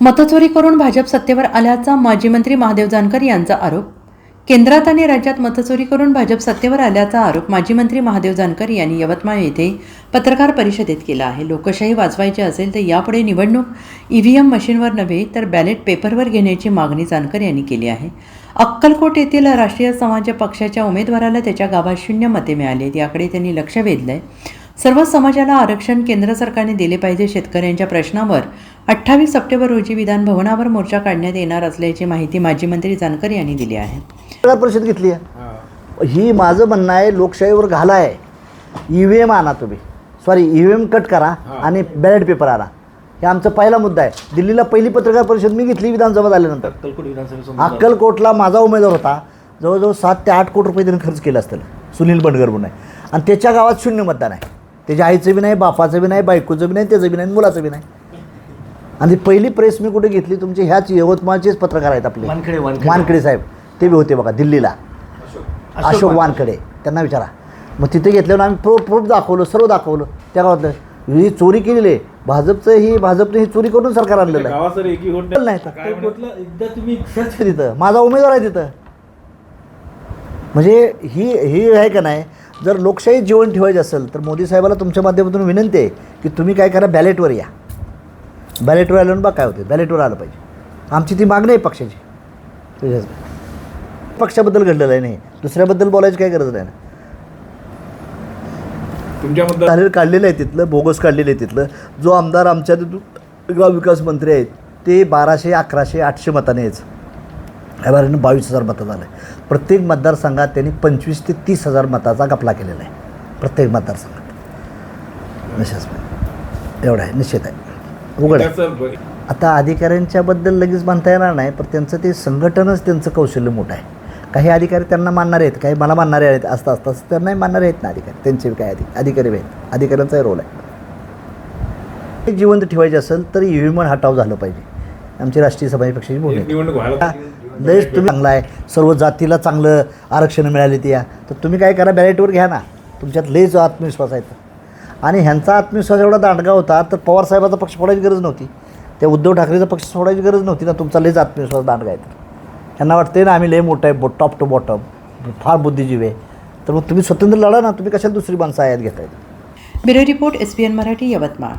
मतचोरी करून भाजप सत्तेवर आल्याचा माजी मंत्री महादेव जानकर यांचा आरोप. केंद्रात आणि राज्यात मतचोरी करून भाजप सत्तेवर आल्याचा आरोप माजी मंत्री महादेव जानकर यांनी यवतमाळ येथे पत्रकार परिषदेत केला आहे. लोकशाही वाचवायची असेल तर यापुढे निवडणूक ईव्हीएम मशीनवर नव्हे तर बॅलेट पेपरवर घेण्याची मागणी जानकर यांनी केली आहे. अक्कलकोट येथील राष्ट्रीय समाज पक्षाच्या उमेदवाराला त्याच्या गावात शून्य मते मिळाली याकडे त्यांनी लक्ष वेधलं आहे सर्व समाजाला आरक्षण केंद्र सरकारने दिले पाहिजे शेतकऱ्यांच्या प्रश्नावर. अठ्ठावीस सप्टेंबर रोजी विधान भवनावर मोर्चा काढण्यात येणार असल्याची माहिती माजी मंत्री जानकर यांनी दिली आहे. पत्रकार परिषद घेतली आहे. ही. माझं म्हणणं आहे लोकशाहीवर घाला आहे ई व्ही एम आणा तुम्ही. Sorry E V M cut करा आणि बॅलेट पेपर आणा. हे आमचा पहिला मुद्दा आहे. दिल्लीला पहिली पत्रकार परिषद मी घेतली विधानसभा झाल्यानंतर. अक्कलकोटला माझा उमेदवार होता. जवळजवळ सात ते आठ कोटी रुपये त्याने खर्च केला असतील. सुनील बंडगर म्हणून आहे. आणि त्याच्या गावात शून्य मतदान आहे. त्याच्या आईचं बी नाही बापाचं बी नाही बायकोचं बी नाही त्याचं बी नाही मुलाचं बी नाही. आणि पहिली प्रेस मी कुठे घेतली तुमचे ह्याच यवतमाळचेच पत्रकार आहेत आपले. वानखेडे साहेब. ते बी होते बघा दिल्लीला. अशोक वानखेडे. त्यांना विचारा. मग तिथे घेतल्यावर आम्ही प्रूफ प्रूफ दाखवलं सर्व दाखवलं. त्या गावातलं. ही चोरी केलेली आहे. भाजपचं ही भाजपने ही चोरी करून सरकार आणलेलं आहे. तिथं. माझा उमेदवार आहे तिथं. म्हणजे ही ही आहे का नाही? जर लोकशाही जीवन ठेवायची असेल तर मोदी साहेबाला तुमच्या माध्यमातून विनंती आहे की तुम्ही काय करा बॅलेटवर या. बॅलेटवर आल्यावर बा काय होते बॅलेटवर आलं पाहिजे. आमची ती मागणी आहे पक्षाची. पक्षाबद्दल घडलेलं आहे नाही. दुसऱ्याबद्दल बोलायची काही गरज नाही ना. तुमच्याबद्दल तारीर काढलेलं आहे तिथलं बोगस काढलेलं आहे तिथलं. जो आमदार आमच्या तिथून विकास मंत्री आहेत ते बाराशे अकराशे आठशे मताने यायचं बारीनं बावीस हजार मतं झालं. आहे प्रत्येक मतदारसंघात त्यांनी पंचवीस ते तीस हजार मताचा गपला केलेला आहे. प्रत्येक मतदारसंघात. निश्चित एवढं आहे. निश्चित आहे. उघड आता अधिकाऱ्यांच्याबद्दल लगेच म्हणता येणार नाही पण त्यांचं ते संघटनच त्यांचं कौशल्य मोठं आहे. काही अधिकारी त्यांना मानणारे आहेत काही मला मानणारे आहेत असता असता असं त्यांनाही मानणारे आहेत ना अधिकारी. त्यांचे काय अधिक अधिकारी आहेत. अधिकाऱ्यांचाही रोल आहे. जिवंत ठेवायचे असेल तर युविमन हटाव झालं पाहिजे. आमची राष्ट्रीय समाज पक्षाची भूमिका निवडणूक. लयच तुम्ही चांगला आहे सर्व जातीला चांगलं आरक्षण मिळाले ते या. तर तुम्ही काय करा बॅलेटवर घ्या ना. तुमच्यात लयच आत्मविश्वास आहे तर. आणि ह्यांचा आत्मविश्वास एवढा दांडगा होता तर पवारसाहेबाचा पक्ष फोडायची गरज नव्हती. त्या उद्धव ठाकरेचा पक्ष सोडायची गरज नव्हती ना तुमचा लयच आत्मविश्वास दांडगा आहे तर. त्यांना वाटते ना आम्ही लय मोठं आहे टॉप टू बॉटम फार बुद्धिजीवी आहे. तर मग तुम्ही स्वतंत्र लढा ना तुम्ही कशाला दुसरी माणसं आयात घेताय? Bureau report S P N Marathi Yavatmal.